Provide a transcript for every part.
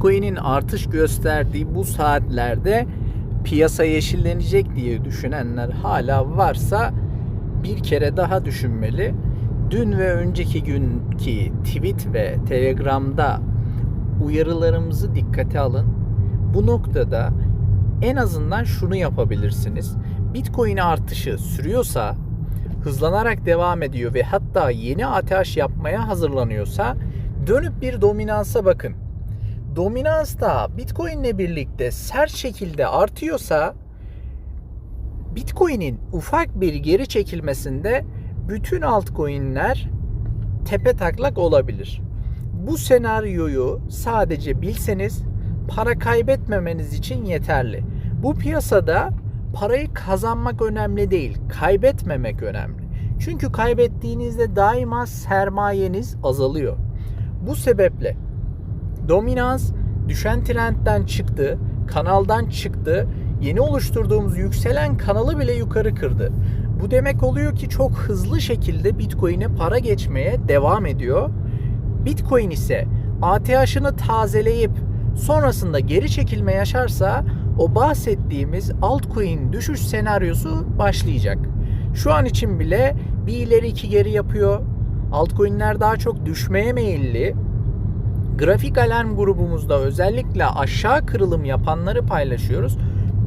Bitcoin'in artış gösterdiği bu saatlerde piyasa yeşillenecek diye düşünenler hala varsa bir kere daha düşünmeli. Dün ve önceki günkü tweet ve telegramda uyarılarımızı dikkate alın. Bu noktada en azından şunu yapabilirsiniz. Bitcoin artışı sürüyorsa, hızlanarak devam ediyor ve hatta yeni ATH yapmaya hazırlanıyorsa dönüp bir dominansa bakın. Dominans da Bitcoin ile birlikte sert şekilde artıyorsa Bitcoin'in ufak bir geri çekilmesinde bütün altcoin'ler tepe taklak olabilir. Bu senaryoyu sadece bilseniz para kaybetmemeniz için yeterli. Bu piyasada parayı kazanmak önemli değil, kaybetmemek önemli. Çünkü kaybettiğinizde daima sermayeniz azalıyor. Bu sebeple dominans düşen trendten çıktı, kanaldan çıktı, yeni oluşturduğumuz yükselen kanalı bile yukarı kırdı. Bu demek oluyor ki çok hızlı şekilde Bitcoin'e para geçmeye devam ediyor. Bitcoin ise ATH'ını tazeleyip sonrasında geri çekilme yaşarsa o bahsettiğimiz altcoin düşüş senaryosu başlayacak. Şu an için bile bir ileri iki geri yapıyor. Altcoin'ler daha çok düşmeye meyilli. Grafik alarm grubumuzda özellikle aşağı kırılım yapanları paylaşıyoruz.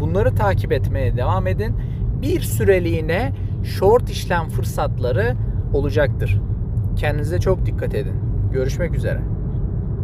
Bunları takip etmeye devam edin. Bir süreliğine short işlem fırsatları olacaktır. Kendinize çok dikkat edin. Görüşmek üzere.